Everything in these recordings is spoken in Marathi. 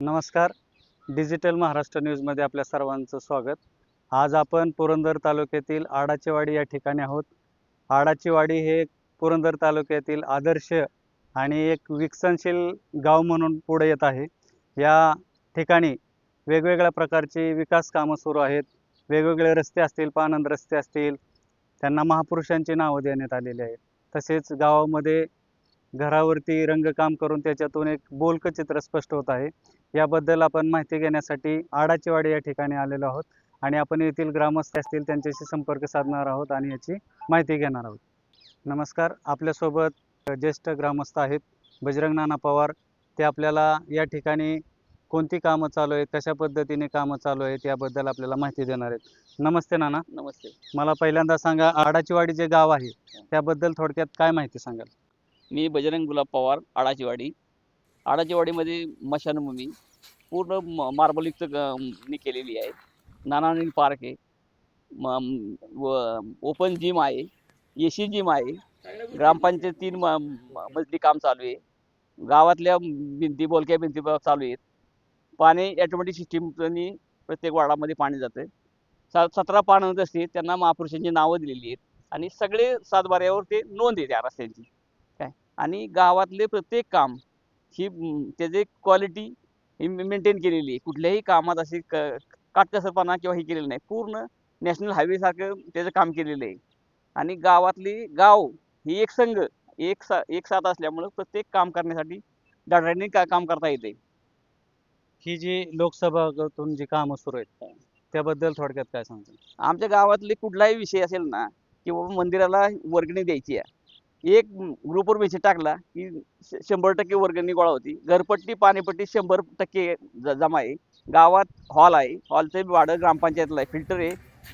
नमस्कार. डिजिटल महाराष्ट्र न्यूजमध्ये आपल्या सर्वांचं स्वागत. आज आपण पुरंदर तालुक्यातील आडाचेवाडी या ठिकाणी आहोत. आडाचेवाडी हे पुरंदर तालुक्यातील आदर्श आणि एक विकसनशील गाव म्हणून पुढे येत आहे. या ठिकाणी वेगवेगळ्या प्रकारची विकास कामं सुरू आहेत. वेगवेगळे रस्ते असतील पानंद रस्ते असतील त्यांना महापुरुषांची नावं देण्यात आलेली आहेत. तसेच गावामध्ये घरावरती रंगकाम करून त्याच्यातून एक बोलकं चित्र स्पष्ट होत आहे. याबद्दल आपण माहिती घेण्यासाठी आडाचेवाडी या ठिकाणी आलेलो आहोत. आणि आपण येथील ग्रामस्थ असतील त्यांच्याशी संपर्क साधणार आहोत आणि याची माहिती घेणार आहोत. नमस्कार. आपल्यासोबत ज्येष्ठ ग्रामस्थ आहेत बजरंग नाना पवार. ते आपल्याला या ठिकाणी कोणती कामं चालू आहेत कशा पद्धतीने कामं चालू आहेत याबद्दल आपल्याला माहिती देणार आहेत. नमस्ते नाना. नमस्ते. मला पहिल्यांदा सांगा आडाचीवाडी जे गाव आहे त्याबद्दल थोडक्यात काय माहिती सांगाल? मी बजरंग गुलाब पवार आडाचीवाडी. आडाचीवाडीमध्ये मशानभूमी पूर्ण म मार्बलयुक्त मी केलेली आहे. नानानी पार्क आहे. म व ओपन जिम आहे. एसी जिम आहे. ग्रामपंचायत तीन म मजली काम चालू आहे. गावातल्या भिंती बोलक्या भिंती चालू आहेत. पाणी ॲटोमॅटिक सिस्टीमनी प्रत्येक वार्डामध्ये पाणी जातं स सतरा पाणवत असते त्यांना महापुरुषांची नावं दिलेली आहेत. आणि सगळे सातबाऱ्यावर ते नोंद आहे त्या रस्त्यांची. काय? आणि गावातले प्रत्येक काम ही त्याची क्वालिटी ही मेंटेन केलेली आहे. कुठल्याही कामात अशी क काटकसरपणा किंवा हे केलेलं नाही. पूर्ण नॅशनल हायवेसारखं त्याचं काम केलेलं आहे. आणि गावातली गाव ही एक संघ एक सा एक साथ असल्यामुळं प्रत्येक काम करण्यासाठी दाढाने का काम करता येते ही जी लोकसभातून जी कामं सुरू आहेत त्याबद्दल थोडक्यात काय सांगता आमच्या गावातले कुठलाही विषय असेल ना की बाबा मंदिराला वर्गणी द्यायची आहे. एक ग्रुपवर मेसेज टाकला की श- शंभर टक्के वर्गणी गोळा होती. घरपट्टी पाणीपट्टी शंभर टक्के ज- जमा आहे. गावात हॉल आहे. हॉलचं भाडं ग्रामपंचायतला आहे. फिल्टर आहे.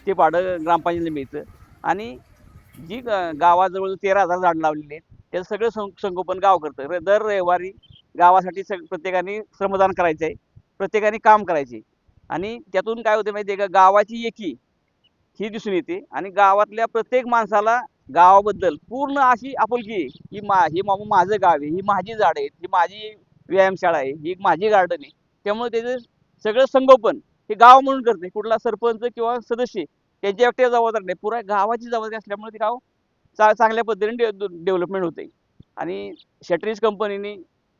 ते भाडं ग्रामपंचायतला मिळतं. आणि जी ग- गावाजवळ तेरा हजार झाड लावलेली आहेत त्याचं सगळं सं संगोपन गाव करतं. दर रविवारी गावासाठी सग प्रत्येकाने श्रमदान करायचं आहे. प्रत्येकाने काम करायचे आणि त्यातून काय होतं माहिती आहे का? गावाची एकी ही दिसून येते. आणि गावातल्या प्रत्येक माणसाला गावाबद्दल पूर्ण अशी आपुलकी आहे की मा हे मामा माझं गाव आहे ही माझी झाड आहेत ही माझी व्यायामशाळा आहे ही माझी गार्डन आहे. त्यामुळे त्याचं सगळं संगोपन हे गाव म्हणून करते. कुठला सरपंच किंवा सदस्य त्यांच्या एकट्या जबाबदार नाही. पुरा गावाची जबाबदारी असल्यामुळे ते गाव चा चांगल्या पद्धतीने डे डेव्हलपमेंट होते आणि शटरीज कंपनीने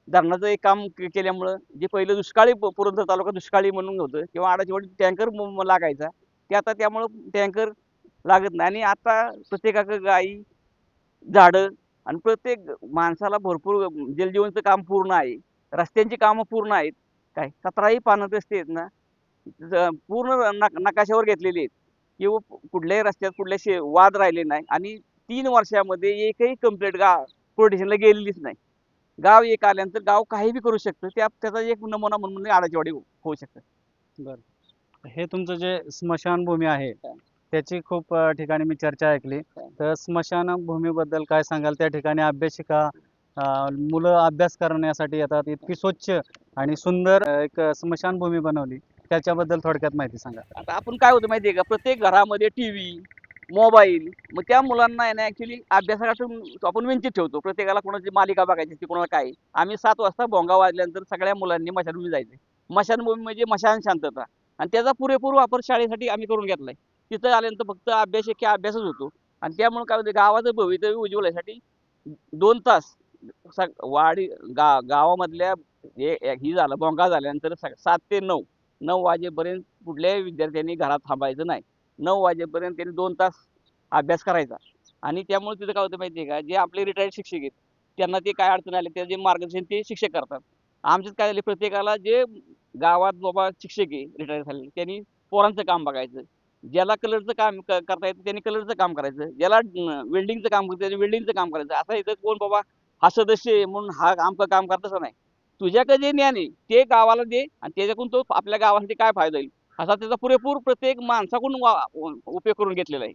धरणाचं एक काम केल्यामुळं जे पहिलं दुष्काळी पुरंदर तालुका दुष्काळी म्हणून होतं किंवा आडाचीवाडी टँकर लागायचा ते आता त्यामुळं टँकर लागत नाही. आणि आता प्रत्येकाकडे गाई झाडं आणि प्रत्येक माणसाला भरपूर जलजीवनचं काम पूर्ण आहे. रस्त्यांची कामं पूर्ण आहेत. काय? सतराही पानं रस्ते आहेत ना? पूर्ण नक नकाशावर घेतलेले आहेत. किंवा कुठल्याही रस्त्यात कुठल्या शे वाद राहिले नाही. आणि तीन वर्षामध्ये एकही कंप्लेंट गा पोलीस स्टेशनला गेलेलीच नाही. गाव एक आल्यानंतर गाव काही बी करू शकतं. त्या त्याचा एक नमुना म्हणून आडाचीवाडी होऊ शकतं. हे तुमचं जे स्मशानभूमी आहे. त्याची खूप ठिकाणी मी चर्चा ऐकली. तर स्मशानभूमीबद्दल काय सांगाल? त्या ठिकाणी अभ्यासिका मुलं अभ्यास करण्यासाठी येतात. इतकी स्वच्छ आणि सुंदर एक स्मशानभूमी बनवली. त्याच्याबद्दल थोडक्यात माहिती सांगा. आता आपण काय होतं माहिती आहे का? प्रत्येक घरामध्ये टी व्ही मोबाईल मग त्या मुलांना आहे ना ॲक्च्युली अभ्यासापासून आपण वंचित ठेवतो. प्रत्येकाला कोणाची मालिका बघायची असते कोणाला काय. आम्ही सात वाजता भोंगा वाजल्यानंतर सगळ्या मुलांनी मशानभूमी जायचे. मशानभूमी म्हणजे मशान शांतता. आणि त्याचा पुरेपूर वापर शाळेसाठी आम्ही करून घेतलाय. तिथं आल्यानंतर फक्त अभ्यास एक अभ्यासच होतो. आणि त्यामुळे काय होतं गावाचं भवितव्य उज्ज्वल दोन तास सग वाडी गा गावामधल्या हे ही झालं भोंगा झाल्यानंतर सात ते नऊ नऊ वाजेपर्यंत कुठल्याही विद्यार्थ्यांनी घरात थांबायचं नाही. नऊ वाजेपर्यंत त्यांनी दोन तास अभ्यास करायचा. आणि त्यामुळे तिथं काय होतं माहिती आहे का जे आपले रिटायर्ड शिक्षक आहेत त्यांना ते काय अडचण आले त्याचे मार्गदर्शन ते शिक्षक करतात. आमच्यात काय झाले प्रत्येकाला जे गावात बाबा शिक्षक आहे रिटायर झालेले त्यांनी पोरांचं काम बघायचं. ज्याला कलरचं काम क- करता येतं त्यांनी कलरचं काम करायचं. ज्याला वेल्डिंगचं काम करता येतं वेल्डिंगचं काम करायचं. असं इथं कोण बाबा हा सदस्य आहे म्हणून हा आमचं काम करत असं नाही. तुझ्याकडे जे ज्ञान आहे ते गावाला दे आणि त्याच्याकडून तो आपल्या गावासाठी काय फायदा होईल? असा त्याचा पुरेपूर प्रत्येक माणसाकडून वा- उपयोग करून घेतलेला आहे.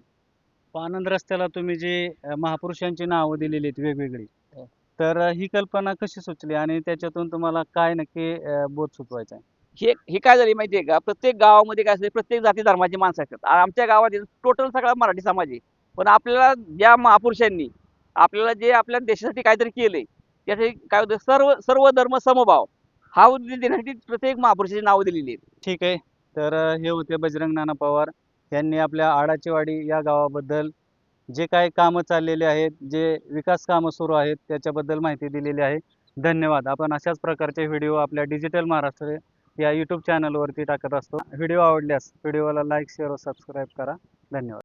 आनंद रस्त्याला तुम्ही जी अ, महापुरुषांची नावं दिलेली आहेत वेगवेगळी हो. तर अ, ही कल्पना कशी सुचली आणि त्याच्यातून तुम्हाला काय नक्की अ, बोध सुचवायचा आहे? हे हे काय झाले माहिती आहे का? प्रत्येक गावामध्ये काय असते प्रत्येक जाती धर्माची माणसं असतात. आमच्या गावात टोटल सगळा मराठी समाज आहे. पण आपल्याला ज्या महापुरुषांनी आपल्याला जे आपल्या देशासाठी काहीतरी केलंय त्याचे काय होतं सर्व सर्व धर्म समभाव हा उद्देश देण्यासाठी प्रत्येक महापुरुषाची नावं दिलेली आहेत. ठीक आहे. तर हे होते बजरंग नाना पवार यांनी आपल्या आडाचीवाडी या गावाबद्दल जे काही कामं चाललेले आहेत जे विकास कामं सुरू आहेत त्याच्याबद्दल माहिती दिलेली आहे. धन्यवाद. आपण अशाच प्रकारचे व्हिडिओ आपल्या डिजिटल महाराष्ट्र या यूट्यूब चॅनलवरती टाकत असतो. व्हिडिओ आवडल्यास व्हिडिओला लाईक शेअर व सबस्क्राईब करा. धन्यवाद.